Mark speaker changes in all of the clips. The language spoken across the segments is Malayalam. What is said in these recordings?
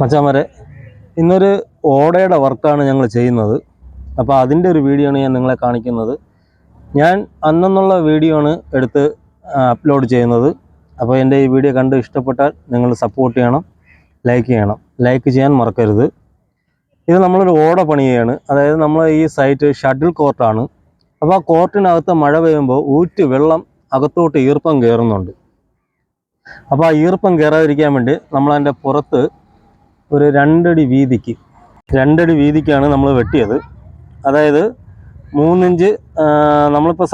Speaker 1: മച്ചാമരെ ഇന്നൊരു ഓടയുടെ വർക്കാണ് ഞങ്ങൾ ചെയ്യുന്നത്. അപ്പോൾ അതിന്റെ ഒരു വീഡിയോ ആണ് ഞാൻ നിങ്ങളെ കാണിക്കുന്നത്. ഞാൻ അന്നെന്നുള്ള വീഡിയോ ആണ് എടുത്ത് അപ്ലോഡ് ചെയ്യുന്നത്. അപ്പോൾ എന്റെ ഈ വീഡിയോ കണ്ട് ഇഷ്ടപ്പെട്ടാൽ നിങ്ങൾ സപ്പോർട്ട് ചെയ്യണം ലൈക്ക് ചെയ്യണം. ലൈക്ക് ചെയ്യാൻ മറക്കരുത്. ഇത് നമ്മളൊരു ഓട പണിയാണ്. അതായത് നമ്മൾ ഈ സൈറ്റ് ഷട്ടിൽ കോർട്ടാണ്. അപ്പോൾ ആ കോർട്ടിനകത്ത് മഴ പെയ്യുമ്പോൾ ഊറ്റ് വെള്ളം അകത്തോട്ട് ഈർപ്പം കയറുന്നുണ്ട്. അപ്പോൾ ആ ഈർപ്പം കയറാതിരിക്കാൻ വേണ്ടി നമ്മളതിന്റെ പുറത്ത് ഒരു രണ്ടടി വീതിക്ക് രണ്ടടി വീതിക്കാണ് നമ്മൾ വെട്ടിയത്. അതായത് മൂന്നിഞ്ച് നമ്മളിപ്പോൾ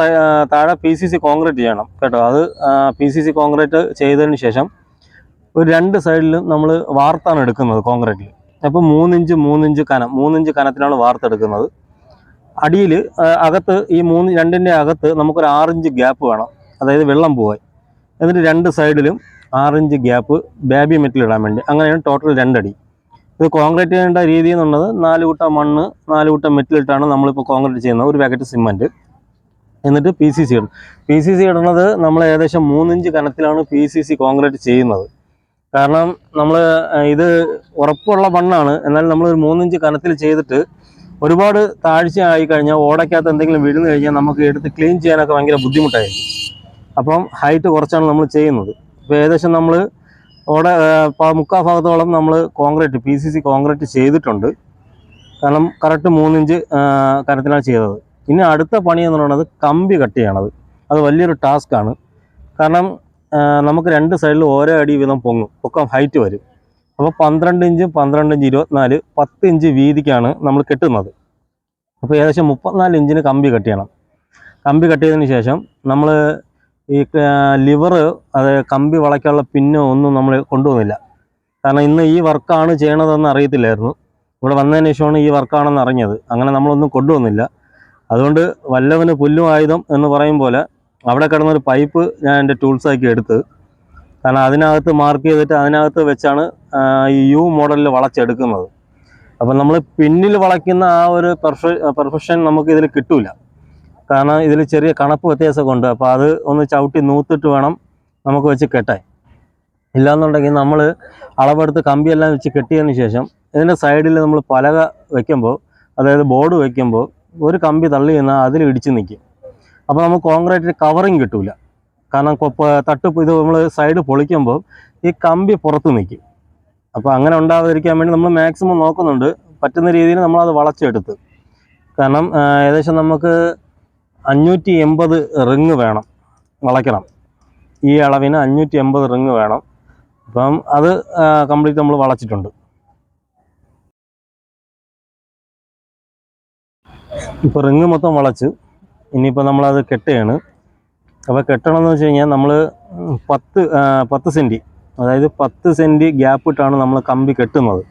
Speaker 1: താഴെ പി സി സി കോൺക്രീറ്റ് ചെയ്യണം കേട്ടോ. അത് പി സി സി കോൺക്രീറ്റ് ചെയ്തതിന് ശേഷം ഒരു രണ്ട് സൈഡിലും നമ്മൾ വാർത്താണ് എടുക്കുന്നത് കോൺക്രീറ്റിൽ അപ്പോൾ മൂന്നിഞ്ച് മൂന്നിഞ്ച് കനം മൂന്നിഞ്ച് കനത്തിനാണ് വാർത്തെടുക്കുന്നത് അടിയിൽ അകത്ത് ഈ മൂന്ന് രണ്ടിന്റെ അകത്ത് നമുക്കൊരു ആറിഞ്ച് ഗ്യാപ്പ് വേണം. അതായത് വെള്ളം പോവാൻ. എന്നിട്ട് രണ്ട് സൈഡിലും ആറിഞ്ച് ഗ്യാപ്പ് ബേബി മെറ്റൽ ഇടാൻ വേണ്ടി. അങ്ങനെയാണ് ടോട്ടൽ രണ്ടടി. ഇത് കോൺക്രീറ്റ് ചെയ്യേണ്ട രീതി എന്നുള്ളത് നാല് കൂട്ട മണ്ണ് നാല് കൂട്ട മെറ്റൽ ഇട്ടാണ് നമ്മളിപ്പോൾ കോൺക്രീറ്റ് ചെയ്യുന്നത്. ഒരു പാക്കറ്റ് സിമന്റ് എന്നിട്ട് പി സി സി ഇടും പി സി സി ഇടുന്നത് നമ്മൾ ഏകദേശം മൂന്നിഞ്ച് കനത്തിലാണ് പി സി സി കോൺക്രീറ്റ് ചെയ്യുന്നത്. കാരണം നമ്മൾ ഇത് ഉറപ്പുള്ള മണ്ണാണ്. എന്നാൽ നമ്മൾ ഒരു മൂന്നിഞ്ച് കനത്തിൽ ചെയ്തിട്ട് ഒരുപാട് താഴ്ച ആയി കഴിഞ്ഞാൽ ഓടയ്ക്കകത്ത് എന്തെങ്കിലും വീഴുന്നു കഴിഞ്ഞാൽ നമുക്ക് എടുത്ത് ക്ലീൻ ചെയ്യാനൊക്കെ ഭയങ്കര ബുദ്ധിമുട്ടായിരിക്കും. അപ്പം ഹൈറ്റ് കുറച്ചാണ് നമ്മൾ ചെയ്യുന്നത്. ഇപ്പോൾ ഏകദേശം നമ്മൾ പ- മുക്കാൽ ഭാഗത്തോളം നമ്മൾ concrete P C C concrete ചെയ്തിട്ടുണ്ട്. കാരണം കറക്റ്റ് മൂന്നിഞ്ച് കരത്തിലാണ് ചെയ്തത്. ഇനി അടുത്ത പണി എന്ന് പറയുന്നത് കമ്പി കട്ട് ചെയ്യണത് അത് വലിയൊരു ടാസ്ക്കാണ് കാരണം നമുക്ക് രണ്ട് സൈഡിൽ ഓരോ അടി വീതം പൊങ്ങും. പൊക്കം ഹൈറ്റ് വരും. അപ്പോൾ പന്ത്രണ്ട് ഇഞ്ച് പന്ത്രണ്ട് ഇഞ്ച് ഇരുപത്തിനാല് പത്ത് ഇഞ്ച് വീതിക്കാണ് നമ്മൾ കെട്ടുന്നത്. അപ്പോൾ ഏകദേശം മുപ്പത്തിനാല് ഇഞ്ചിന് കമ്പി കട്ട് ചെയ്യണം കമ്പി കട്ട് ചെയ്തതിന് ശേഷം നമ്മൾ ഈ ലിവർ അത് കമ്പി വളയ്ക്കാനുള്ള പിന്നോ ഒന്നും നമ്മൾ കൊണ്ടുവന്നില്ല. കാരണം ഇന്ന് ഈ വർക്കാണ് ചെയ്യണതെന്ന് അറിയത്തില്ലായിരുന്നു. ഇവിടെ വന്നതിന് ശേഷമാണ് ഈ വർക്കാണെന്ന് അറിഞ്ഞത്. അങ്ങനെ നമ്മളൊന്നും കൊണ്ടുവന്നില്ല. അതുകൊണ്ട് വല്ലവന് പുല്ലും ആയുധം എന്ന് പറയും പോലെ അവിടെ കിടന്നൊരു പൈപ്പ് ഞാൻ എന്റെ ടൂൾസാക്കി എടുത്ത് കാരണം അതിനകത്ത് മാർക്ക് ചെയ്തിട്ട് അതിനകത്ത് വെച്ചാണ് ഈ യു മോഡലിൽ വളച്ചെടുക്കുന്നത്. അപ്പം നമ്മൾ പിന്നിൽ വളയ്ക്കുന്ന ആ ഒരു പെർഫെ പെർഫെക്ഷൻ നമുക്ക് ഇതിൽ കിട്ടൂല. കാരണം ഇതിൽ ചെറിയ കണപ്പ് വ്യത്യാസമൊക്കെ ഉണ്ട് അപ്പോൾ അത് ഒന്ന് ചവിട്ടി നൂത്തിട്ട് വേണം നമുക്ക് വെച്ച് കെട്ടാൻ. ഇല്ലാന്നുണ്ടെങ്കിൽ നമ്മൾ അളവെടുത്ത് കമ്പിയെല്ലാം വെച്ച് കെട്ടിയതിന് ശേഷം ഇതിന്റെ സൈഡിൽ നമ്മൾ പലക വെക്കുമ്പോൾ അതായത് ബോർഡ് വെക്കുമ്പോൾ ഒരു കമ്പി തള്ളി നിന്നാൽ അതിൽ ഇടിച്ച് നിൽക്കും അപ്പോൾ നമുക്ക് കോൺക്രീറ്റ് കവറിങ് കിട്ടില്ല കാരണം തട്ട് ഇത് നമ്മൾ സൈഡ് പൊളിക്കുമ്പോൾ ഈ കമ്പി പുറത്ത് നിൽക്കും അപ്പോൾ അങ്ങനെ ഉണ്ടാകാതിരിക്കാൻ വേണ്ടി നമ്മൾ മാക്സിമം നോക്കുന്നുണ്ട്. പറ്റുന്ന രീതിയിൽ നമ്മളത് വളച്ചെടുത്ത്. കാരണം ഏകദേശം നമുക്ക് അഞ്ഞൂറ്റി എൺപത് റിങ് വേണം. വളയ്ക്കണം. ഈ അളവിന് അഞ്ഞൂറ്റി എൺപത് റിങ് വേണം. അപ്പം അത് കംപ്ലീറ്റ് നമ്മൾ വളച്ചിട്ടുണ്ട്. ഇപ്പോൾ റിങ് മൊത്തം വളച്ച്. ഇനിയിപ്പോൾ നമ്മളത് കെട്ടുകയാണ്. അപ്പോൾ കെട്ടണമെന്ന് വെച്ച് കഴിഞ്ഞാൽ നമ്മൾ പത്ത് പത്ത് സെന്റി അതായത് പത്ത് സെന്റി ഗ്യാപ്പ് ഇട്ടാണ് നമ്മൾ കമ്പി കെട്ടുന്നത്.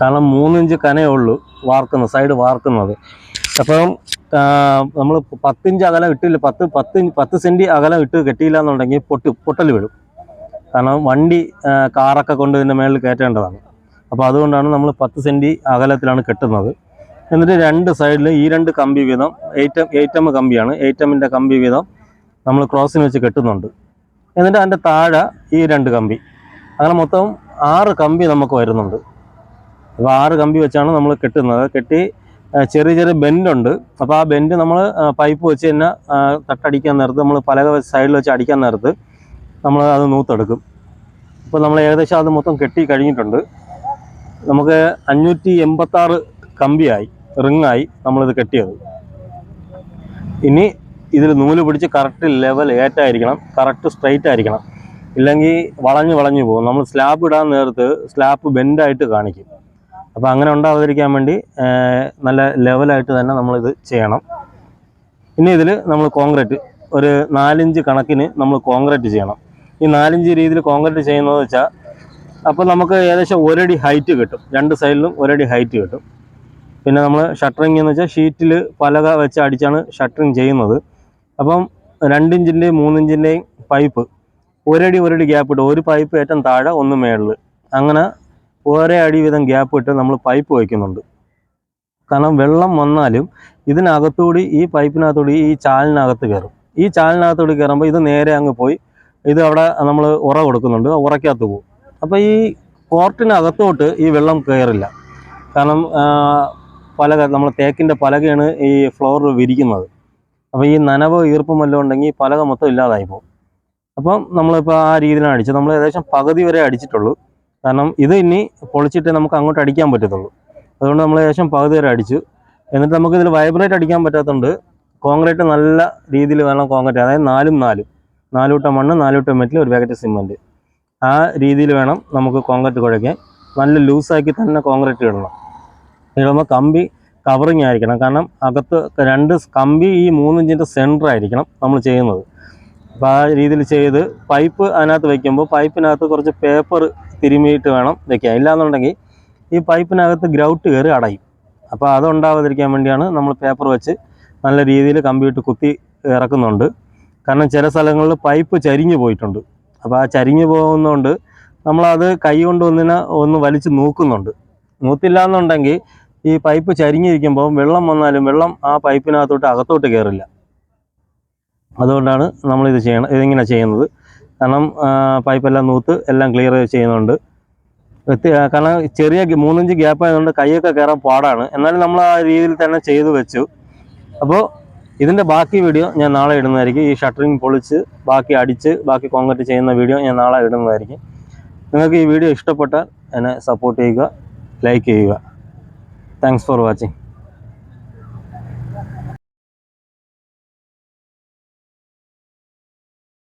Speaker 1: കാരണം മൂന്നിഞ്ച് കനയേ ഉള്ളൂ വാർക്കുന്നത് സൈഡ് വാർക്കുന്നത്. അപ്പം നമ്മൾ പത്തിഞ്ച് അകലം ഇട്ടില്ല പത്ത് പത്ത് പത്ത് സെന്റ് അകലം ഇട്ട് കെട്ടിയില്ല എന്നുണ്ടെങ്കിൽ പൊട്ടി പൊട്ടൽ വീഴും കാരണം വണ്ടി കാറൊക്കെ കൊണ്ട് ഇതിന്റെ മേളിൽ കയറ്റേണ്ടതാണ്. അപ്പോൾ അതുകൊണ്ടാണ് നമ്മൾ പത്ത് സെന്റ് അകലത്തിലാണ് കെട്ടുന്നത്. എന്നിട്ട് രണ്ട് സൈഡിൽ ഈ രണ്ട് കമ്പി വീതം എയ്റ്റ് എയ്റ്റ് എം കമ്പിയാണ്. എയ്റ്റ് എമ്മിന്റെ കമ്പി വീതം നമ്മൾ ക്രോസിന് വെച്ച് കെട്ടുന്നുണ്ട്. എന്നിട്ട് അതിന്റെ താഴെ ഈ രണ്ട് കമ്പി. അങ്ങനെ മൊത്തം ആറ് കമ്പി നമുക്ക് വരുന്നുണ്ട്. അപ്പോൾ ആറ് കമ്പി വെച്ചാണ് നമ്മൾ കെട്ടുന്നത്. കെട്ടി ചെറിയ ചെറിയ ബെൻഡുണ്ട്. അപ്പോൾ ആ ബെൻഡ് നമ്മൾ പൈപ്പ് വെച്ച് തന്നെ തട്ടടിക്കാൻ നേരത്ത് നമ്മൾ പലക സൈഡിൽ വെച്ച് അടിക്കാൻ നേരത്ത് നമ്മൾ അത് നൂത്തെടുക്കും. അപ്പോൾ നമ്മൾ ഏകദേശം അത് മൊത്തം കെട്ടി കഴിഞ്ഞിട്ടുണ്ട്. നമുക്ക് അഞ്ഞൂറ്റി എൺപത്താറ് കമ്പിയായി റിങ്ങായി നമ്മളിത് കെട്ടിയത്. ഇനി ഇതിൽ നൂൽ പിടിച്ച് കറക്റ്റ് ലെവൽ ഏറ്റായിരിക്കണം കറക്റ്റ് സ്ട്രൈറ്റ് ആയിരിക്കണം. ഇല്ലെങ്കിൽ വളഞ്ഞ് വളഞ്ഞു പോകും. നമ്മൾ സ്ലാബ് ഇടാൻ നേരത്ത് സ്ലാബ് ബെൻഡായിട്ട് കാണിക്കും. അപ്പോൾ അങ്ങനെ ഉണ്ടാവാതിരിക്കാൻ വേണ്ടി നല്ല ലെവലായിട്ട് തന്നെ നമ്മളിത് ചെയ്യണം. ഇനി ഇതിൽ നമ്മൾ കോൺക്രീറ്റ് ഒരു നാലിഞ്ച് കണക്കിന് നമ്മൾ കോൺക്രീറ്റ് ചെയ്യണം. ഈ നാലിഞ്ച് രീതിയിൽ കോൺക്രീറ്റ് ചെയ്യുന്നത് വെച്ചാൽ അപ്പോൾ നമുക്ക് ഏകദേശം ഒരടി ഹൈറ്റ് കിട്ടും. രണ്ട് സൈഡിലും ഒരടി ഹൈറ്റ് കിട്ടും. പിന്നെ നമ്മൾ ഷട്ടറിങ് എന്ന് വെച്ചാൽ ഷീറ്റിൽ പലക വെച്ച് അടിച്ചാണ് ഷട്ടറിങ് ചെയ്യുന്നത്. അപ്പം രണ്ടിഞ്ചിന്റെയും മൂന്നിഞ്ചിന്റെയും പൈപ്പ് ഒരടി ഒരടി ഗ്യാപ്പ് ഇട്ട് ഒരു പൈപ്പ് ഏറ്റവും താഴെ ഒന്ന് മേളിൽ അങ്ങനെ ഒരേ അടി വീതം ഗ്യാപ്പ് ഇട്ട് നമ്മൾ പൈപ്പ് വയ്ക്കുന്നുണ്ട് കാരണം വെള്ളം വന്നാലും ഇതിനകത്തൂടി ഈ പൈപ്പിനകത്തൂടി ഈ ചാലിനകത്ത് കയറും. ഈ ചാലിനകത്തൂടി കയറുമ്പോൾ ഇത് നേരെ അങ്ങ് പോയി ഇത് അവിടെ നമ്മൾ ഉറ കൊടുക്കുന്നുണ്ട്. ഉറക്കകത്ത് പോകും. അപ്പോൾ ഈ കോർട്ടിനകത്തോട്ട് ഈ വെള്ളം കയറില്ല. കാരണം പല പലക നമ്മൾ തേക്കിന്റെ പലകയാണ് ഈ ഫ്ലോറിൽ വിരിക്കുന്നത്. അപ്പോൾ ഈ നനവ് ഈർപ്പം വല്ലതും ഉണ്ടെങ്കിൽ പലക മൊത്തം ഇല്ലാതായി പോകും. അപ്പം നമ്മളിപ്പോൾ ആ രീതിയിലാണ് അടിച്ചത്. നമ്മൾ ഏകദേശം പകുതി വരെ അടിച്ചിട്ടുള്ളൂ. കാരണം ഇത് ഇനി പൊളിച്ചിട്ട് നമുക്ക് അങ്ങോട്ട് അടിക്കാൻ പറ്റത്തുള്ളൂ. അതുകൊണ്ട് നമ്മൾ ഏകദേശം പകുതി വരെ അടിച്ചു. എന്നിട്ട് നമുക്ക് ഇതിൽ വൈബ്രേറ്റ് അടിക്കാൻ പറ്റാത്തതുകൊണ്ട് കോൺക്രീറ്റ് നല്ല രീതിയിൽ വേണം കോൺക്രീറ്റ് അതായത് നാലും നാലും. നാലൂട്ടം മണ്ണ് നാലൂട്ടം മെറ്റിൽ ഒരു പാക്കറ്റ് സിമെന്റ് ആ രീതിയിൽ വേണം നമുക്ക് കോൺക്രീറ്റ് കുഴയ്ക്കാൻ. നല്ല ലൂസാക്കി തന്നെ കോൺക്രീറ്റ് ഇടണം. ഇടുമ്പോൾ കമ്പി കവറിങ് ആയിരിക്കണം. കാരണം അകത്ത് രണ്ട് കമ്പി ഈ മൂന്നിഞ്ചിന്റെ സെന്റർ ആയിരിക്കണം നമ്മൾ ചെയ്യുന്നത്. അപ്പോൾ ആ രീതിയിൽ ചെയ്ത് പൈപ്പ് അതിനകത്ത് വയ്ക്കുമ്പോൾ പൈപ്പിനകത്ത് കുറച്ച് പേപ്പർ തിരുമിയിട്ട് വേണം വയ്ക്കാൻ ഇല്ലാന്നുണ്ടെങ്കിൽ ഈ പൈപ്പിനകത്ത് ഗ്രൗട്ട് കയറി അടയും. അപ്പോൾ അതുണ്ടാവാതിരിക്കാൻ വേണ്ടിയാണ് നമ്മൾ പേപ്പർ വെച്ച് നല്ല രീതിയിൽ കമ്പ്യൂട്ടർ കുത്തി ഇറക്കുന്നുണ്ട്. കാരണം ചില സ്ഥലങ്ങളിൽ പൈപ്പ് ചരിഞ്ഞു പോയിട്ടുണ്ട്. അപ്പോൾ ആ ചരിഞ്ഞു പോകുന്നതുകൊണ്ട് നമ്മളത് കൈ കൊണ്ട് ഒന്നിനെ ഒന്ന് വലിച്ച് നോക്കുന്നുണ്ട്. നൂത്തില്ല എന്നുണ്ടെങ്കിൽ ഈ പൈപ്പ് ചരിഞ്ഞിരിക്കുമ്പോൾ വെള്ളം വന്നാലും വെള്ളം ആ പൈപ്പിനകത്തോട്ട് അകത്തോട്ട് കയറില്ല. അതുകൊണ്ടാണ് നമ്മളിത് ചെയ്യണം ഇതിങ്ങനെ ചെയ്യുന്നത്. കാരണം പൈപ്പെല്ലാം നൂത്ത് എല്ലാം ക്ലിയർ ചെയ്യുന്നുണ്ട്. കാരണം ചെറിയ മൂന്നിഞ്ച് ഗ്യാപ്പ് ആയതുകൊണ്ട് കൈയൊക്കെ കയറാൻ പാടാണ്. എന്നാലും നമ്മൾ ആ രീതിയിൽ തന്നെ ചെയ്തു വെച്ചു. അപ്പോൾ ഇതിന്റെ ബാക്കി വീഡിയോ ഞാൻ നാളെ ഇടുന്നതായിരിക്കും. ഈ ഷട്ടറിങ് പൊളിച്ച് ബാക്കി അടിച്ച് ബാക്കി കോൺക്രീറ്റ് ചെയ്യുന്ന വീഡിയോ ഞാൻ നാളെ ഇടുന്നതായിരിക്കും. നിങ്ങൾക്ക് ഈ വീഡിയോ ഇഷ്ടപ്പെട്ടാൽ എന്നെ സപ്പോർട്ട് ചെയ്യുക ലൈക്ക് ചെയ്യുക. Thanks for watching